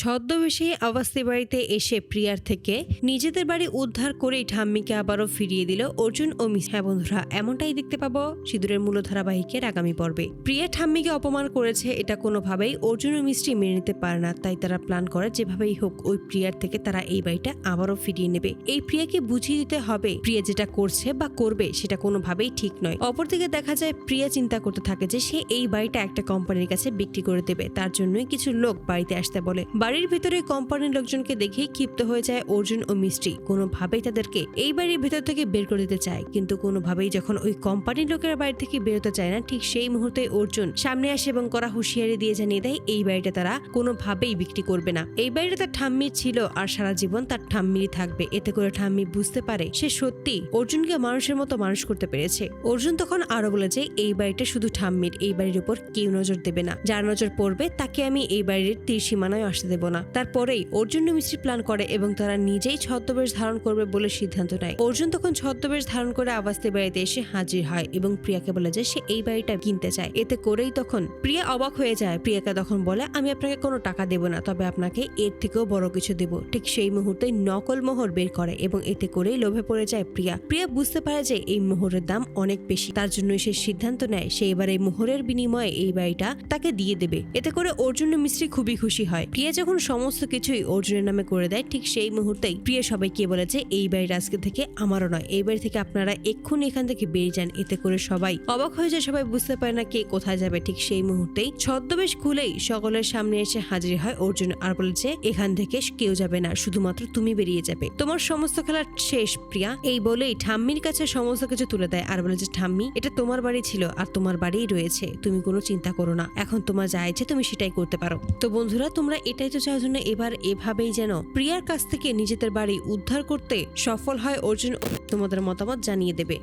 ছদ্মবেশে অবস্থি বাড়িতে এসে প্রিয়ার থেকে নিজেদের বাড়ি উদ্ধার করেই ঠাম্মিকে আবারও ফিরিয়ে দিল অর্জুন ও মিস হ্যাঁ বন্ধুরা, এমনটাই দেখতে পাবো সিঁদুরের মূল ধারাবাহিকের আগামী পর্বে। প্রিয়া ঠাম্মিকে অপমান করেছে এটা কোনোভাবেই, অর্জুন ও মিষ্টি মেনে নিতে পারে না, তাই তারা প্ল্যান করে যেভাবেই হোক ওই প্রিয়ার থেকে তারা এই বাড়িটা আবারও ফিরিয়ে নেবে। এই প্রিয়াকে বুঝিয়ে দিতে হবে, প্রিয়া যেটা করছে বা করবে সেটা কোনোভাবেই ঠিক নয়। অপরদিকে দেখা যায় প্রিয়া চিন্তা করতে থাকে যে সে এই বাড়িটা একটা কোম্পানির কাছে বিক্রি করে দেবে, তার জন্যই কিছু লোক বাড়িতে আসতে বলে। বাড়ির ভিতরে কোম্পানির লোকজনকে দেখেই ক্ষিপ্ত হয়ে যায় অর্জুন ও মিষ্টি। কোনোভাবেই তাদেরকে এই বাড়ির ভেতর থেকে বের করে দিতে চায়, কিন্তু কোনোভাবেই যখন ওই কোম্পানির লোকেরা বাড়ি থেকে বেরোতে চায় না, ঠিক সেই মুহূর্তে অর্জুন সামনে আসে এবং করা হুঁশিয়ারি দিয়ে জানিয়ে দেয়, এই বাড়িটা তারা কোনোভাবেই বিক্রি করবে না। এই বাড়িটা তার ঠাম্মির ছিল আর সারা জীবন তার ঠাম্মিরই থাকবে। এতে করে ঠাম্মি বুঝতে পারে সে সত্যি অর্জুনকে মানুষের মতো মানুষ করতে পেরেছে। অর্জুন তখন আরও বলে যে, এই বাড়িটা শুধু ঠাম্মির, এই বাড়ির উপর কেউ নজর দেবে না। যার নজর পড়বে তাকে আমি এই বাড়ির তীর সীমানায় আসতে না। তারপরেই অর্জুন মিস্ত্রি প্ল্যান করে এবং তারা নিজেই ছদ্মবেশ ধারণ করবে বলে সিদ্ধান্ত নেয়। অর্জুন তখন ছদ্মবেশ ধারণ করে আবাস্তি বাড়িতে এসে হাজির হয় এবং প্রিয়াকে বলে যে সে এই বাড়িটা কিনতে চায়। এতে করেই তখন প্রিয়া অবাক হয়ে যায়। প্রিয়াকে তখন বলে, আমি আপনাকে কোনো টাকা দেব না, তবে আপনাকে এর থেকেও বড় কিছু দেব। ঠিক সেই মুহূর্তে নকল মোহর বের করে এবং এতে করেই লোভে পড়ে যায় প্রিয়া। প্রিয়া বুঝতে পারে যে এই মোহরের দাম অনেক বেশি। তার জন্য সে সিদ্ধান্ত নেয়, সে এবার এই মোহরের বিনিময়ে এই বাড়িটা তাকে দিয়ে দেবে। এতে করে অর্জুন মিস্ত্রি খুবই খুশি হয়। প্রিয়া সমস্ত কিছুই অর্জুনের নামে করে দেয়, ঠিক সেই মুহূর্তেই প্রিয়া সবাইকে বলে যে এই বাড়ির আজকে থেকে আমারও নয়। এই বাড়ি থেকে আপনারা এক্ষুনি এখান থেকে বেরিয়ে যান। এতে করে সবাই অবাক হয়ে যায়, সবাই বুঝতে পারে না কে কোথায় যাবে। ঠিক সেই মুহূর্তেই ছদ্মবেশ খুলেই সকলের সামনে এসে হাজির হয় অর্জুন আর বলেছে, এখান থেকে কেউ যাবে না, শুধুমাত্র তুমি বেরিয়ে যাবে। তোমার সমস্ত খেলা শেষ, প্রিয়া। এই বলেই ঠাম্মির কাছে সমস্ত কিছু তুলে দেয় আর বলে যে, ঠাম্মি, এটা তোমার বাড়ি ছিল আর তোমার বাড়িই রয়েছে। তুমি কোনো চিন্তা করো না। এখন তোমার যা ইচ্ছে তুমি সেটাই করতে পারো। তো বন্ধুরা, তোমরা এটাই চাওয়ার জন্য এবার এভাবেই যেন প্রিয়ার কাছ থেকে নিজেদের বাড়ি উদ্ধার করতে সফল হয় অর্জুন তোমাদের মতামত জানিয়ে দেবে।